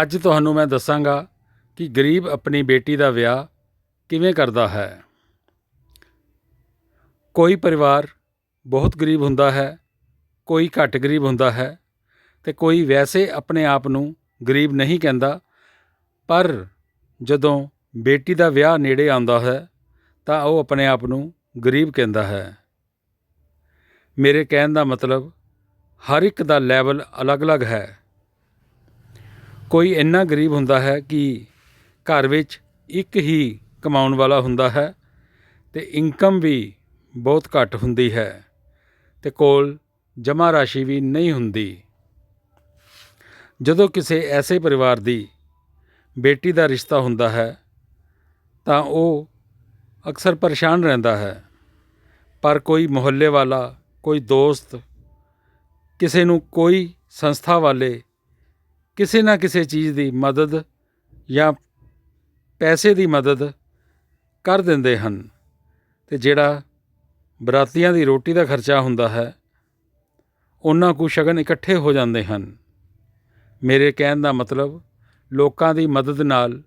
ਅੱਜ ਤੁਹਾਨੂੰ ਮੈਂ ਦੱਸਾਂਗਾ ਕਿ ਗਰੀਬ ਆਪਣੀ ਬੇਟੀ ਦਾ ਵਿਆਹ ਕਿਵੇਂ ਕਰਦਾ ਹੈ। ਕੋਈ ਪਰਿਵਾਰ ਬਹੁਤ ਗਰੀਬ ਹੁੰਦਾ ਹੈ, ਕੋਈ ਘੱਟ ਗਰੀਬ ਹੁੰਦਾ ਹੈ ਤੇ ਕੋਈ ਵੈਸੇ ਆਪਣੇ ਆਪ ਨੂੰ ਗਰੀਬ ਨਹੀਂ ਕਹਿੰਦਾ, ਪਰ ਜਦੋਂ ਬੇਟੀ ਦਾ ਵਿਆਹ ਨੇੜੇ ਆਉਂਦਾ ਹੈ ਤਾਂ ਉਹ ਆਪਣੇ ਆਪ ਨੂੰ ਗਰੀਬ ਕਹਿੰਦਾ ਹੈ। ਮੇਰੇ ਕਹਿਣ ਦਾ ਮਤਲਬ ਹਰ ਇੱਕ ਦਾ ਲੈਵਲ ਅਲੱਗ-ਅਲੱਗ ਹੈ। ਕੋਈ ਇੰਨਾ ਗਰੀਬ ਹੁੰਦਾ ਹੈ ਕਿ ਘਰ ਵਿੱਚ ਇੱਕ ਹੀ ਕਮਾਉਣ ਵਾਲਾ ਹੁੰਦਾ ਹੈ ਤੇ ਇਨਕਮ ਵੀ ਬਹੁਤ ਘੱਟ ਹੁੰਦੀ ਹੈ ਤੇ ਕੋਲ ਜਮ੍ਹਾਂ ਰਾਸ਼ੀ ਵੀ ਨਹੀਂ ਹੁੰਦੀ। ਜਦੋਂ ਕਿਸੇ ਐਸੇ ਪਰਿਵਾਰ ਦੀ ਬੇਟੀ ਦਾ ਰਿਸ਼ਤਾ ਹੁੰਦਾ ਹੈ, ਤਾਂ ਉਹ ਅਕਸਰ ਪਰੇਸ਼ਾਨ ਰਹਿੰਦਾ ਹੈ। ਪਰ ਕੋਈ ਮੁਹੱਲੇ ਵਾਲਾ, ਕੋਈ ਦੋਸਤ, ਕਿਸੇ ਨੂੰ ਕੋਈ ਸੰਸਥਾ ਵਾਲੇ ਕਿਸੇ ਨਾ ਕਿਸੇ ਚੀਜ਼ ਦੀ ਮਦਦ ਜਾਂ ਪੈਸੇ ਦੀ ਮਦਦ ਕਰ ਦਿੰਦੇ ਹਨ। ਤੇ ਜਿਹੜਾ ਬਰਾਤੀਆਂ ਦੀ ਰੋਟੀ ਦਾ ਖਰਚਾ ਹੁੰਦਾ ਹੈ, ਉਹਨਾਂ ਕੁ ਸ਼ਗਨ ਇਕੱਠੇ ਹੋ ਜਾਂਦੇ ਹਨ। ਮੇਰੇ ਕਹਿਣ ਦਾ ਮਤਲਬ ਲੋਕਾਂ ਦੀ ਮਦਦ ਨਾਲ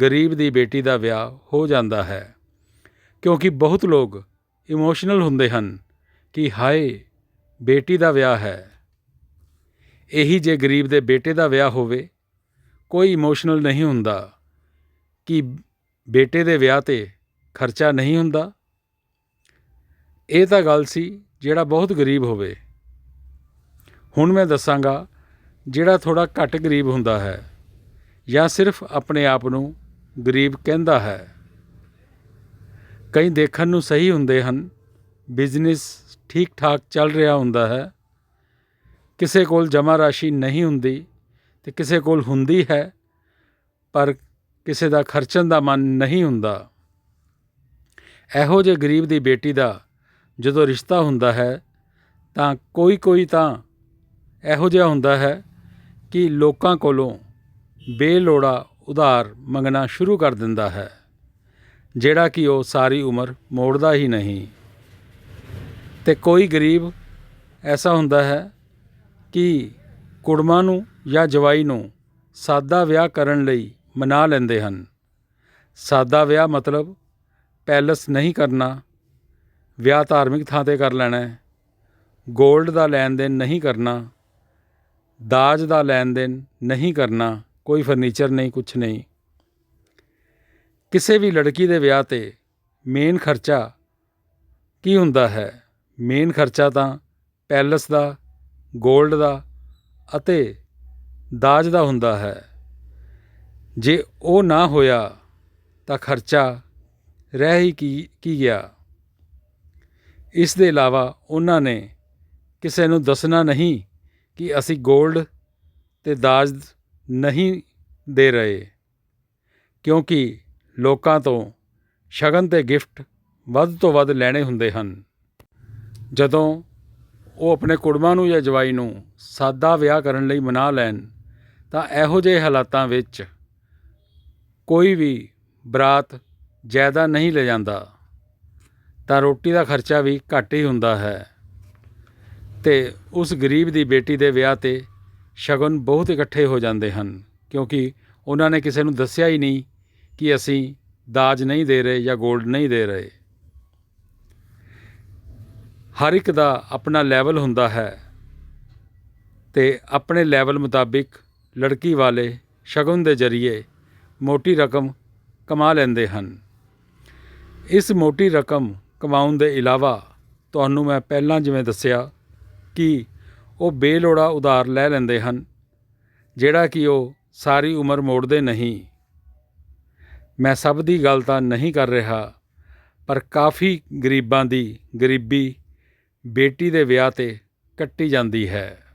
ਗਰੀਬ ਦੀ ਬੇਟੀ ਦਾ ਵਿਆਹ ਹੋ ਜਾਂਦਾ ਹੈ, ਕਿਉਂਕਿ ਬਹੁਤ ਲੋਕ ਇਮੋਸ਼ਨਲ ਹੁੰਦੇ ਹਨ ਕਿ ਹਾਏ, ਬੇਟੀ ਦਾ ਵਿਆਹ ਹੈ। ਇਹੀ ਜੇ ਗਰੀਬ ਦੇ ਬੇਟੇ ਦਾ ਵਿਆਹ ਹੋਵੇ, ਕੋਈ ਇਮੋਸ਼ਨਲ ਨਹੀਂ ਹੁੰਦਾ ਕਿ ਬੇਟੇ ਦੇ ਵਿਆਹ ਤੇ ਖਰਚਾ ਨਹੀਂ ਹੁੰਦਾ। ਇਹ ਤਾਂ ਗੱਲ ਸੀ ਜਿਹੜਾ ਬਹੁਤ ਗਰੀਬ ਹੋਵੇ। ਹੁਣ ਮੈਂ ਦੱਸਾਂਗਾ ਜਿਹੜਾ ਥੋੜਾ ਘੱਟ ਗਰੀਬ ਹੁੰਦਾ ਹੈ ਜਾਂ ਸਿਰਫ ਆਪਣੇ ਆਪ ਨੂੰ ਗਰੀਬ ਕਹਿੰਦਾ ਹੈ। ਕਈ ਦੇਖਣ ਨੂੰ ਸਹੀ ਹੁੰਦੇ ਹਨ ਬਿਜ਼ਨਸ ਠੀਕ ਠਾਕ ਚੱਲ ਰਿਹਾ ਹੁੰਦਾ ਹੈ ਕਿਸੇ ਕੋਲ ਜਮ੍ਹਾਂ ਰਾਸ਼ੀ ਨਹੀਂ ਹੁੰਦੀ ਤੇ ਕਿਸੇ ਕੋਲ ਹੁੰਦੀ ਹੈ, ਪਰ ਕਿਸੇ ਦਾ ਖਰਚਣ ਦਾ ਮਨ ਨਹੀਂ ਹੁੰਦਾ। ਇਹੋ ਜਿਹੇ ਗਰੀਬ ਦੀ ਬੇਟੀ ਦਾ ਜਦੋਂ ਰਿਸ਼ਤਾ ਹੁੰਦਾ ਹੈ, ਤਾਂ ਕੋਈ ਕੋਈ ਤਾਂ ਇਹੋ ਜਿਹਾ ਹੁੰਦਾ ਹੈ ਕਿ ਲੋਕਾਂ ਕੋਲੋਂ ਬੇਲੋੜਾ ਉਧਾਰ ਮੰਗਣਾ ਸ਼ੁਰੂ ਕਰ ਦਿੰਦਾ ਹੈ, ਜਿਹੜਾ ਕਿ ਉਹ ਸਾਰੀ ਉਮਰ ਮੋੜਦਾ ਹੀ ਨਹੀਂ। ਤੇ ਕੋਈ ਗਰੀਬ ਐਸਾ ਹੁੰਦਾ ਹੈ ਕਿ ਕੁੜਮਾਂ ਨੂੰ ਜਾਂ ਜਵਾਈ ਨੂੰ ਸਾਦਾ ਵਿਆਹ ਕਰਨ ਲਈ ਮਨਾ ਲੈਂਦੇ ਹਨ। ਸਾਦਾ ਵਿਆਹ ਮਤਲਬ ਪੈਲਸ ਨਹੀਂ ਕਰਨਾ, ਵਿਆਹ ਧਾਰਮਿਕ ਥਾਂ ਤੇ ਕਰ ਲੈਣਾ ਹੈ। 골ਡ ਦਾ ਲੈਣ ਦੇਣ ਨਹੀਂ ਕਰਨਾ, ਦਾਜ ਦਾ ਲੈਣ ਦੇਣ ਨਹੀਂ ਕਰਨਾ, ਕੋਈ ਫਰਨੀਚਰ ਨਹੀਂ, ਕੁਛ ਨਹੀਂ। ਕਿਸੇ ਵੀ ਲੜਕੀ ਦੇ ਵਿਆਹ ਤੇ ਮੇਨ ਖਰਚਾ ਕੀ ਹੁੰਦਾ ਹੈ? ਮੇਨ ਖਰਚਾ ਤਾਂ ਪੈਲਸ ਦਾ ਗੋਲਡ ਦਾ ਅਤੇ ਦਾਜ ਦਾ ਹੁੰਦਾ ਹੈ। ਜੇ ਉਹ ਨਾ ਹੋਇਆ ਤਾਂ ਖਰਚਾ ਰਹਿ ਹੀ ਕੀ ਕੀ ਗਿਆ। ਇਸ ਦੇ ਇਲਾਵਾ ਉਹਨਾਂ ਨੇ ਕਿਸੇ ਨੂੰ ਦੱਸਣਾ ਨਹੀਂ ਕਿ ਅਸੀਂ ਗੋਲਡ ਤੇ ਦਾਜ ਨਹੀਂ ਦੇ ਰਹੇ, ਕਿਉਂਕਿ ਲੋਕਾਂ ਤੋਂ ਸ਼ਗਨ ਤੇ ਗਿਫਟ ਵੱਧ ਤੋਂ ਵੱਧ ਲੈਣੇ ਹੁੰਦੇ ਹਨ। ਜਦੋਂ ਉਹ ਆਪਣੇ ਕੁੜਮਾਂ ਨੂੰ ਜਾਂ ਜਵਾਈ ਨੂੰ ਸਾਦਾ ਵਿਆਹ ਕਰਨ ਲਈ ਮਨਾ ਲੈਣ, ਤਾਂ ਇਹੋ ਜਿਹੇ ਹਾਲਾਤਾਂ ਵਿੱਚ ਕੋਈ ਵੀ ਬਰਾਤ ਜ਼ਿਆਦਾ ਨਹੀਂ ਲੈ ਜਾਂਦਾ, ਤਾਂ ਰੋਟੀ ਦਾ ਖਰਚਾ ਵੀ ਘੱਟ ਹੀ ਹੁੰਦਾ ਹੈ। ਤੇ ਉਸ ਗਰੀਬ ਦੀ ਬੇਟੀ ਦੇ ਵਿਆਹ ਤੇ ਸ਼ਗਨ ਬਹੁਤ ਇਕੱਠੇ ਹੋ ਜਾਂਦੇ ਹਨ, ਕਿਉਂਕਿ ਉਹਨਾਂ ਨੇ ਕਿਸੇ ਨੂੰ ਦੱਸਿਆ ਹੀ ਨਹੀਂ ਕਿ ਅਸੀਂ ਦਾਜ ਨਹੀਂ ਦੇ ਰਹੇ ਜਾਂ 골ਡ ਨਹੀਂ ਦੇ ਰਹੇ। ਹਰ ਇੱਕ ਦਾ ਆਪਣਾ ਲੈਵਲ ਹੁੰਦਾ ਹੈ ਤੇ ਆਪਣੇ ਲੈਵਲ ਮੁਤਾਬਿਕ ਲੜਕੀ ਵਾਲੇ ਸ਼ਗਨ ਦੇ ਜ਼ਰੀਏ ਮੋਟੀ ਰਕਮ ਕਮਾ ਲੈਂਦੇ ਹਨ। ਇਸ ਮੋਟੀ ਰਕਮ ਕਮਾਉਣ ਦੇ ਇਲਾਵਾ ਤੁਹਾਨੂੰ ਮੈਂ ਪਹਿਲਾਂ ਜਿਵੇਂ ਦੱਸਿਆ ਕਿ ਉਹ ਬੇਲੋੜਾ ਉਧਾਰ ਲੈ ਲੈਂਦੇ ਹਨ, ਜਿਹੜਾ ਕਿ ਉਹ ਸਾਰੀ ਉਮਰ ਮੋੜਦੇ ਨਹੀਂ। ਮੈਂ ਸਭ ਦੀ ਗੱਲ ਤਾਂ ਨਹੀਂ ਕਰ ਰਿਹਾ, ਪਰ ਕਾਫੀ ਗਰੀਬਾਂ ਦੀ, ਗਰੀਬੀ ਬੇਟੀ ਦੇ ਵਿਆਹ ਤੇ ਕੱਟੀ ਜਾਂਦੀ ਹੈ।